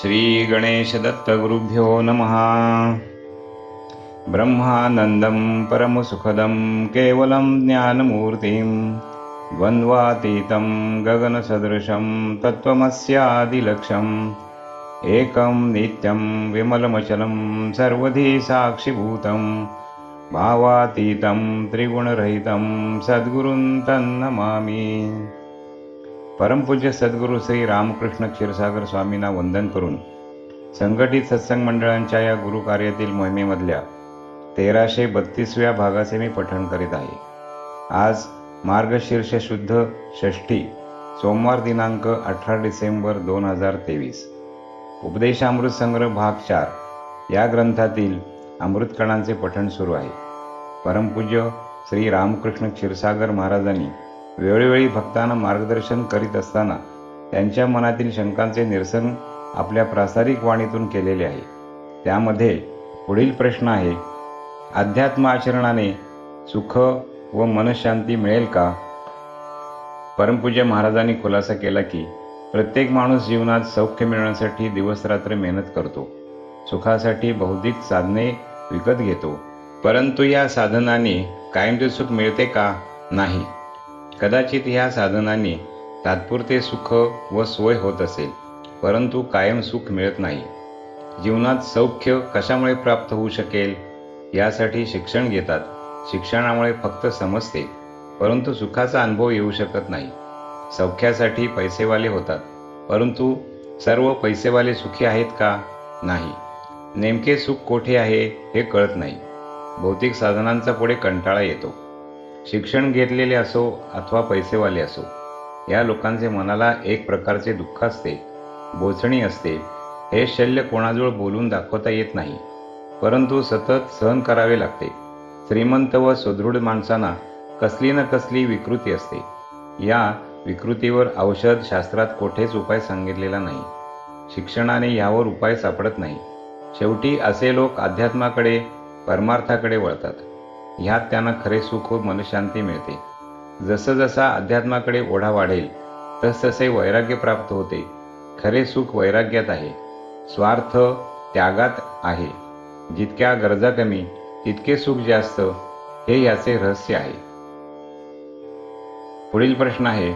श्रीगणेशदत्तगुरुभ्यो नमः। ब्रह्मानन्दं परमसुखदं केवलं ज्ञानमूर्तिं द्वन्द्वातीतं गगनसदृशं तत्त्वमस्यादिलक्ष्यम् एकं नित्यं विमलमचलं सर्वधी साक्षिभूतं भावातीतं त्रिगुणरहितं सद्गुरुं तन्नमामि परमपूज्य सद्गुरू श्री रामकृष्ण क्षीरसागर स्वामींना वंदन करून संघटित सत्संग मंडळांच्या या गुरुकार्यातील मोहिमेमधल्या तेराशे बत्तीसव्या भागाचे मी पठण करीत आहे. आज मार्गशीर्ष शुद्ध षष्ठी सोमवार दिनांक अठरा डिसेंबर दोन हजार तेवीस. उपदेशामृत संग्रह भाग चार या ग्रंथातील अमृतकणांचे पठण सुरू आहे. परमपूज्य श्री रामकृष्ण क्षीरसागर महाराजांनी वेळोवेळी भक्तांना मार्गदर्शन करीत असताना त्यांच्या मनातील शंकांचे निरसन आपल्या प्रासारिक वाणीतून केलेले आहे. त्यामध्ये पुढील प्रश्न आहे अध्यात्म आचरणाने सुख व मनशांती मिळेल का? परमपूज्य महाराजांनी खुलासा केला की प्रत्येक माणूस जीवनात सौख्य मिळवण्यासाठी दिवसरात्र मेहनत करतो. सुखासाठी बौद्धिक साधने विकत घेतो. परंतु या साधनाने कायमचे सुख मिळते का? नाही. कदाचित ह्या साधनांनी तात्पुरते सुख व सोय होत असेल परंतु कायम सुख मिळत नाही. जीवनात सौख्य कशामुळे प्राप्त होऊ शकेल यासाठी शिक्षण घेतात. शिक्षणामुळे फक्त समजते परंतु सुखाचा अनुभव येऊ शकत नाही. सौख्यासाठी पैसेवाले होतात परंतु सर्व पैसेवाले सुखी आहेत का? नाही. नेमके सुख कोठे आहे हे कळत नाही. भौतिक साधनांचा पुढे कंटाळा येतो. शिक्षण घेतलेले असो अथवा पैसेवाले असो या लोकांचे मनाला एक प्रकारचे दुःख असते बोचणी असते. हे शल्य कोणाजवळ बोलून दाखवता येत नाही परंतु सतत सहन करावे लागते. श्रीमंत व सुदृढ माणसांना कसली न कसली विकृती असते. या विकृतीवर औषध शास्त्रात कोठेच उपाय सांगितलेला नाही. शिक्षणाने यावर उपाय सापडत नाही. शेवटी असे लोक अध्यात्माकडे परमार्थाकडे वळतात. ह्यात त्यांना खरे सुख व मनशांती मिळते. जसं जसा अध्यात्माकडे ओढा वाढेल तसतसे वैराग्य प्राप्त होते. खरे सुख वैराग्यात आहे. स्वार्थ त्यागात आहे. जितक्या गरजा कमी तितके सुख जास्त हे याचे रहस्य आहे. पुढील प्रश्न आहे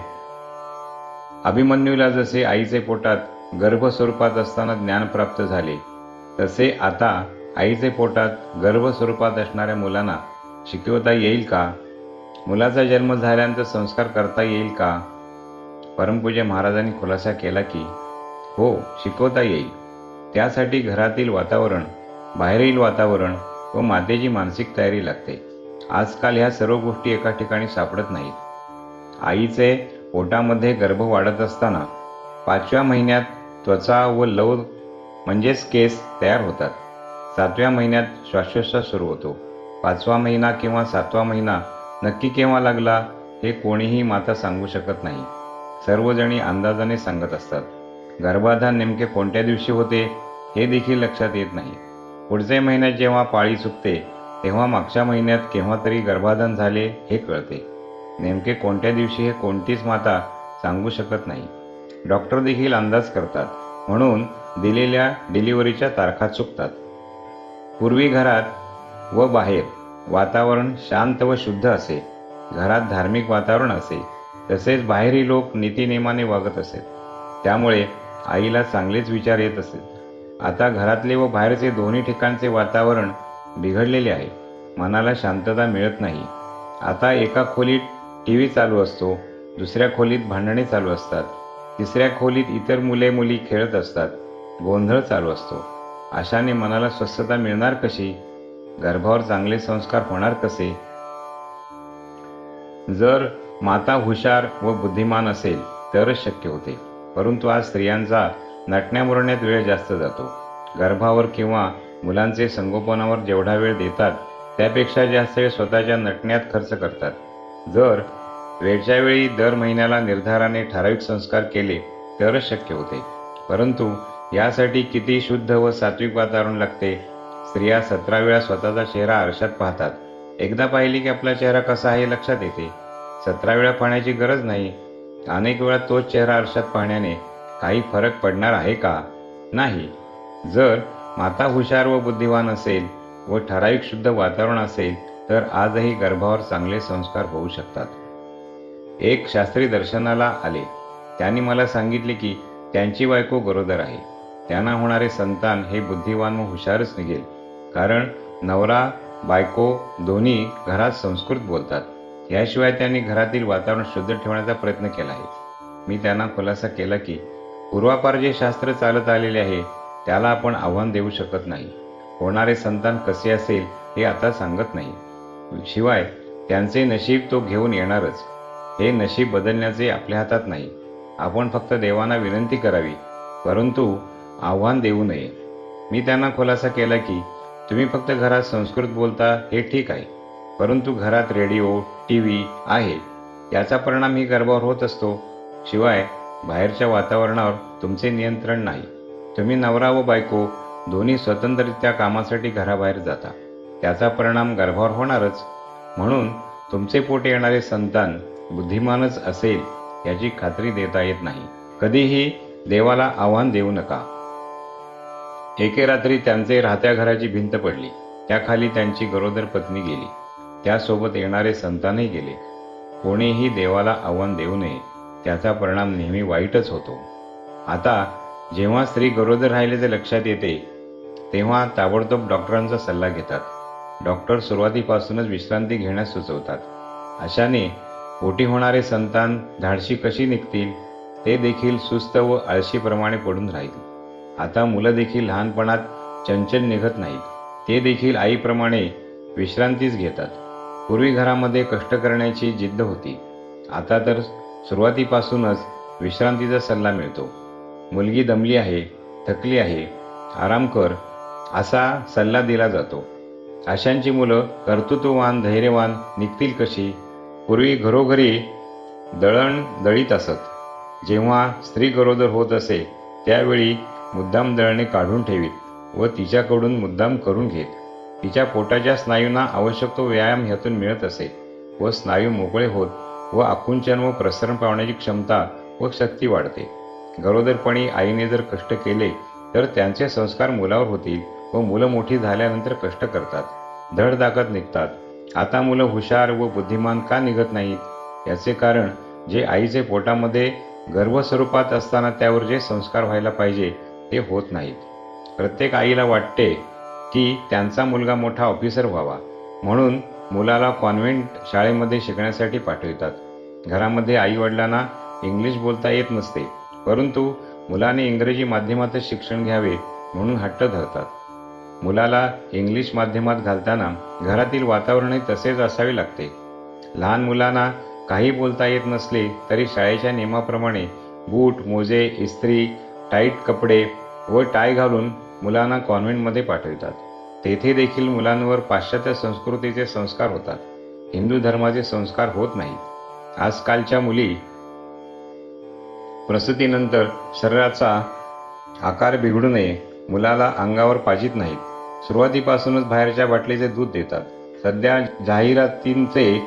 अभिमन्यूला जसे आईचे पोटात गर्भस्वरूपात असताना ज्ञान प्राप्त झाले तसे आता आईचे पोटात गर्भस्वरूपात असणाऱ्या मुलांना शिकवता येईल का? मुलाचा जन्म झाल्यानंतर संस्कार करता येईल का? परमपूज्य महाराजांनी खुलासा केला की हो शिकवता येईल. त्यासाठी घरातील वातावरण बाहेरील वातावरण व मातेची मानसिक तयारी लागते. आजकाल ह्या सर्व गोष्टी एका ठिकाणी सापडत नाहीत. आईचे पोटामध्ये गर्भ वाढत असताना पाचव्या महिन्यात त्वचा व लव म्हणजेच केस तयार होतात. सातव्या महिन्यात श्वासोच्छ्वास सुरू होतो. पाचवा महिना किंवा सातवा महिना नक्की केव्हा लागला हे कोणीही माता सांगू शकत नाही. सर्वजणी अंदाजाने सांगत असतात. गर्भाधान नेमके कोणत्या दिवशी होते हे देखील लक्षात येत नाही. पुढच्या महिन्यात जेव्हा पाळी चुकते तेव्हा मागच्या महिन्यात केव्हा तरी गर्भाधान झाले हे कळते. नेमके कोणत्या दिवशी हे कोणतीच माता सांगू शकत नाही. डॉक्टर देखील अंदाज करतात. म्हणून दिलेल्या डिलिव्हरीच्या तारखा चुकतात. पूर्वी घरात व बाहेर वातावरण शांत व शुद्ध असे. घरात धार्मिक वातावरण असे. तसेच बाहेरही लोक नीतिनियमाने वागत असेत त्यामुळे आईला चांगलेच विचार येत असेल आता घरातले व बाहेरचे दोन्ही ठिकाणचे वातावरण बिघडलेले आहे. मनाला शांतता मिळत नाही. आता एका खोलीत टी व्ही चालू असतो. दुसऱ्या खोलीत भांडणे चालू असतात. तिसऱ्या खोलीत इतर मुले मुली खेळत असतात. गोंधळ चालू असतो. अशाने मनाला स्वस्थता मिळणार कशी? गर्भावर चांगले संस्कार होणार कसे? जर माता हुशार व बुद्धिमान असेल तरच शक्य होते. परंतु आज स्त्रियांचा नटण्या मुरण्यात वेळ जास्त जातो. गर्भावर किंवा मुलांचे संगोपनावर जेवढा वेळ देतात त्यापेक्षा जास्त वेळ स्वतःच्या नटण्यात खर्च करतात. जर वेळच्या वेळी दर महिन्याला निर्धाराने ठराविक संस्कार केले तरच शक्य होते. परंतु यासाठी किती शुद्ध व सात्विक वातावरण लागते स्त्रिया सतरा वेळा स्वतःचा चेहरा आरशात पाहतात. एकदा पाहिली की आपला चेहरा कसा आहे लक्षात येते. सतरा वेळा पाहण्याची गरज नाही. अनेक वेळा तोच चेहरा आरशात पाहण्याने काही फरक पडणार आहे का? नाही. जर माता हुशार व बुद्धिवान असेल व ठराविक शुद्ध वातावरण असेल तर आजही गर्भावर चांगले संस्कार होऊ शकतात. एक शास्त्री दर्शनाला आले. त्यांनी मला सांगितले की त्यांची बायको गरोदर आहे. त्यांना होणारे संतान हे बुद्धिवान व हुशारच निघेल. कारण नवरा बायको दोन्ही घरात संस्कृत बोलतात. याशिवाय त्यांनी घरातील वातावरण शुद्ध ठेवण्याचा प्रयत्न केला आहे. मी त्यांना खुलासा केला की पूर्वापार जे शास्त्र चालत आलेले आहे त्याला आपण आव्हान देऊ शकत नाही. होणारे संतान कसे असेल हे आता सांगत नाही. शिवाय त्यांचे नशीब तो घेऊन येणारच. हे नशीब बदलण्याचे आपल्या हातात नाही. आपण फक्त देवांना विनंती करावी परंतु आव्हान देऊ नये. मी त्यांना खुलासा केला की तुम्ही फक्त घरात संस्कृत बोलता हे ठीक आहे. परंतु घरात रेडिओ टी व्ही आहे. याचा परिणाम ही गर्भावर होत असतो. शिवाय बाहेरच्या वातावरणावर तुमचे नियंत्रण नाही. तुम्ही नवरा व बायको दोन्ही स्वतंत्ररित्या कामासाठी घराबाहेर जाता. त्याचा परिणाम गर्भावर होणारच. म्हणून तुमचे पोटे येणारे संतान बुद्धिमानच असेल याची खात्री देता येत नाही. कधीही देवाला आव्हान देऊ नका. एके रात्री त्यांचे राहत्या घराची भिंत पडली. त्याखाली त्यांची गरोदर पत्नी गेली. त्यासोबत येणारे संतानही गेले. कोणीही देवाला आव्हान देऊ नये त्याचा परिणाम नेहमी वाईटच होतो. आता जेव्हा स्त्री गरोदर राहिल्याचे लक्षात येते तेव्हा ताबडतोब डॉक्टरांचा सल्ला घेतात. डॉक्टर सुरुवातीपासूनच विश्रांती घेण्यास सुचवतात. अशाने पोटी होणारे संतान धाडशी कशी निघतील ते देखील सुस्त व आळशीप्रमाणे पडून राहील. आता मुलं देखील लहानपणात चंचल निघत नाहीत. ते देखील आईप्रमाणे विश्रांतीच घेतात. पूर्वी घरामध्ये कष्ट करण्याची जिद्द होती. आता तर सुरुवातीपासूनच विश्रांतीचा सल्ला मिळतो. मुलगी दमली आहे थकली आहे आराम कर असा सल्ला दिला जातो. अशांची मुलं कर्तृत्ववान धैर्यवान निघतील कशी? पूर्वी घरोघरी दळण दळीत असत. जेव्हा स्त्री गरोदर होत असे त्यावेळी मुद्दाम दळणे काढून ठेवीत व तिच्याकडून मुद्दाम करून घेत. तिच्या पोटाच्या स्नायूंना आवश्यक तो व्यायाम ह्यातून मिळत असे व स्नायू मोकळे होत व आकुंचन व प्रसरण पावण्याची क्षमता व शक्ती वाढते. गरोदरपणी आईने जर कष्ट केले तर त्यांचे संस्कार मुलावर होतील व मुलं मोठी झाल्यानंतर कष्ट करतात. धडधाकत निघतात. आता मुलं हुशार व बुद्धिमान का निघत नाहीत? याचे कारण जे आईचे पोटामध्ये गर्भस्वरूपात असताना त्यावर जे संस्कार व्हायला पाहिजे ते होत नाहीत. प्रत्येक आईला वाटते की त्यांचा मुलगा मोठा ऑफिसर व्हावा. म्हणून मुलाला कॉन्व्हेंट शाळेमध्ये शिकण्यासाठी पाठवितात. घरामध्ये आईवडिलांना इंग्लिश बोलता येत नसते. परंतु मुलाने इंग्रजी माध्यमातच शिक्षण घ्यावे म्हणून हट्ट धरतात. मुलाला इंग्लिश माध्यमात घालताना घरातील वातावरणही तसेच असावे लागते. लहान मुलांना काही बोलता येत नसले तरी शाळेच्या नियमाप्रमाणे बूट मोजे इस्त्री टाईट कपडे व टाय घालून मुलांना कॉन्व्हेंटमध्ये पाठवितात. तेथे देखील मुलांवर पाश्चात्य संस्कृतीचे संस्कार होतात. हिंदू धर्माचे संस्कार होत नाहीत आजकालच्या मुली प्रसूतीनंतर शरीराचा आकार बिघडू नये मुलाला अंगावर पाजित नाहीत. सुरुवातीपासूनच बाहेरच्या बाटलीचे दूध देतात. सध्या जाहिरातींचे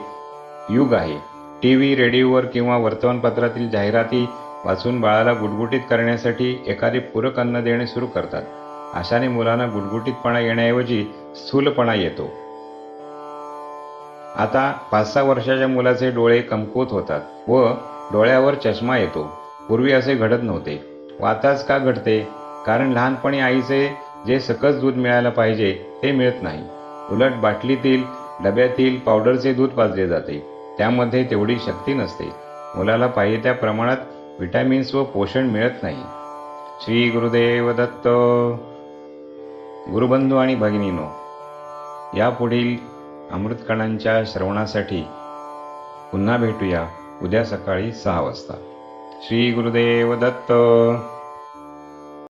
युग आहे. टी व्ही रेडिओवर किंवा वर्तमानपत्रातील जाहिराती वाचून बाळाला गुटगुटीत करण्यासाठी एखादे पूरक अन्न देणे सुरू करतात. अशाने मुलांना गुटगुटीतपणा येण्याऐवजी स्थूलपणा येतो. आता पाच सहा वर्षाच्या मुलाचे डोळे कमकुवत होतात व डोळ्यावर चष्मा येतो. पूर्वी असे घडत नव्हते. व आताच का घडते? कारण लहानपणी आईचे जे सकस दूध मिळायला पाहिजे ते मिळत नाही. उलट बाटलीतील डब्यातील पावडरचे दूध पाजले जाते. त्यामध्ये तेवढी शक्ती नसते. मुलाला पाहिजे त्या प्रमाणात विटॅमिन्स व पोषण मिळत नाही. श्री गुरुदेव दत्त. गुरुबंधू आणि भगिनीनो यापुढील अमृतकणांच्या श्रवणासाठी पुन्हा भेटूया उद्या सकाळी सहा वाजता. श्री गुरुदेव दत्त.